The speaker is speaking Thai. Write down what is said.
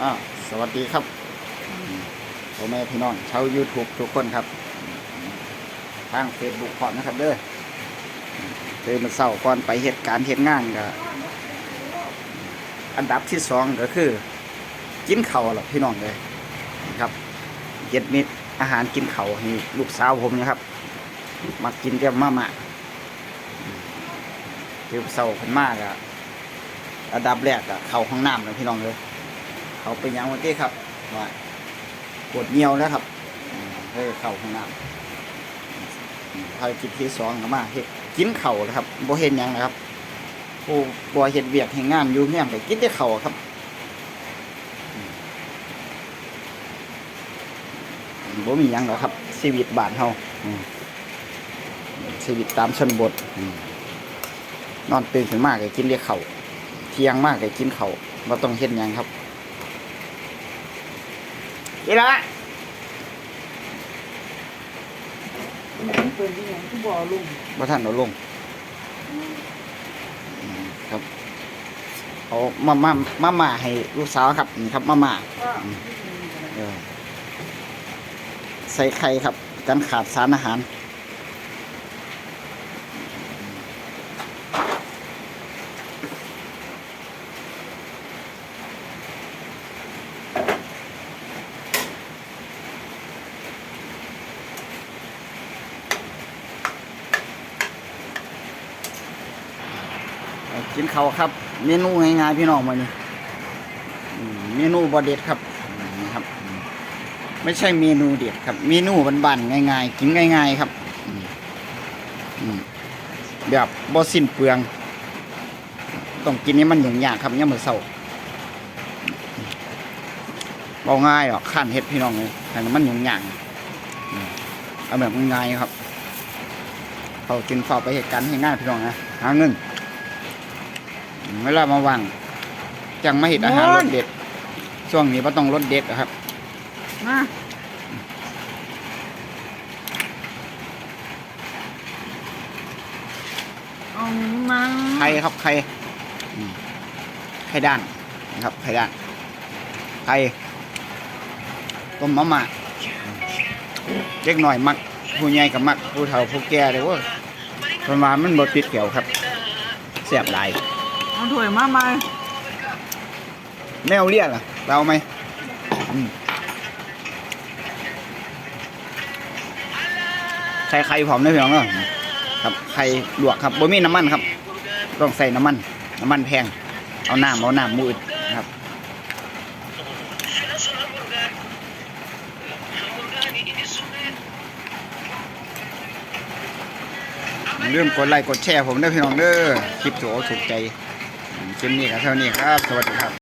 อ่าสวัสดีครับพ่อแม่พี่น้องชาวยูทูบทุกคนครับ ทางเฟซบุ๊กพร้อมนะครับเด้อเดินมาเศร้าก่อนไปเหตุการณ์เหตุงานก็อันดับที่สองก็คือ กินเข่าหรอพี่น้องเลยครับเย็ดมิดอาหารกินเข่าให้ลูกสาวผมนะครับมากินเรียมมาม่าเดี๋ยวเศร้าคนมากอะอันดับแรกอะเข้าห้องน้ำนะพี่น้องเลย เขาเป็นยังวันที่ครับว่าปวดเงียวแล้วครับอืมเฮ้เข้าห้องหน้ำภารกิจที่สองก็มาเฮ็ดกินเข่านะครับบ่เห็นยังนะครับผู้บ่เฮ็ดเวียกเฮ็ดงานอยู่เนี่ยก็กินแต่เข่าครับบ่มียังหรอกครับชีวิตบานเฮาชีวิตตามชนบทนอนตื่นขึ้นมาก็กินแต่เข่าเที่ยงมากก็กินเข่าวบ่ต้องเฮ็ดหยังครับ อีละมันเป็นที่ยังที่บ่อลุงบ่ท่านเอาลงอืมครับเอามามามาม่าให้ลูกสาวครับนี่ครับมาม่าก็เออใส่ไข่ครับกันขาดสารอาหาร กินเขาครับ เมนูง่ายๆพี่น้องมานี่เมนูบอเด็ดครับนี่ครับ ไม่ใช่เมนูเด็ดครับ เมนูบ้านๆง่ายๆ กินง่าย ๆ ครับแบบบ่สิ้นเปลือง ต้องกินนี้มันอย่างยากครับย่ามมื้อเช้าเบาง่ายหรอกขั้นเฮ็ดพี่น้องเลยแต่มันอย่างยากเอาแบบง่ายๆครับเขากินฝ้าไปเหตุการณ์ให้ง่ายพี่น้องนะหาเงิน เวลามาว่างจังมาเห็ดอาหารรสเด็ด ช่วงนี้ก็ต้องรสเด็ดอะครับมาเอามาไข่ครับไข่อืมไข่ด้านนะครับไข่ด้านไข่ต้มมะม่าเล็กหน่อยมักผู้ใหญ่กับมักผู้เฒ่าผู้แก่เลยว่าประมาณมันบดติดเกี่ยวครับเสียบหลาย เอาถ้วยมากไหมแมวเลี่ยล่ะเราไหมอืมใส่ไข่ผอมได้เพียงเนาะครับไข่ลวกครับบ่มีน้ำมันครับ ต้องใส่น้ำมัน น้ำมันแพง เอาน้ำเอาน้ำมืดนะครับอย่าลืมกดไลค์กดแชร์ผมด้วยพี่น้องเด้อคลิปโถถูกใจ คลิปนี้ครับเท่านี้ครับ สวัสดีครับ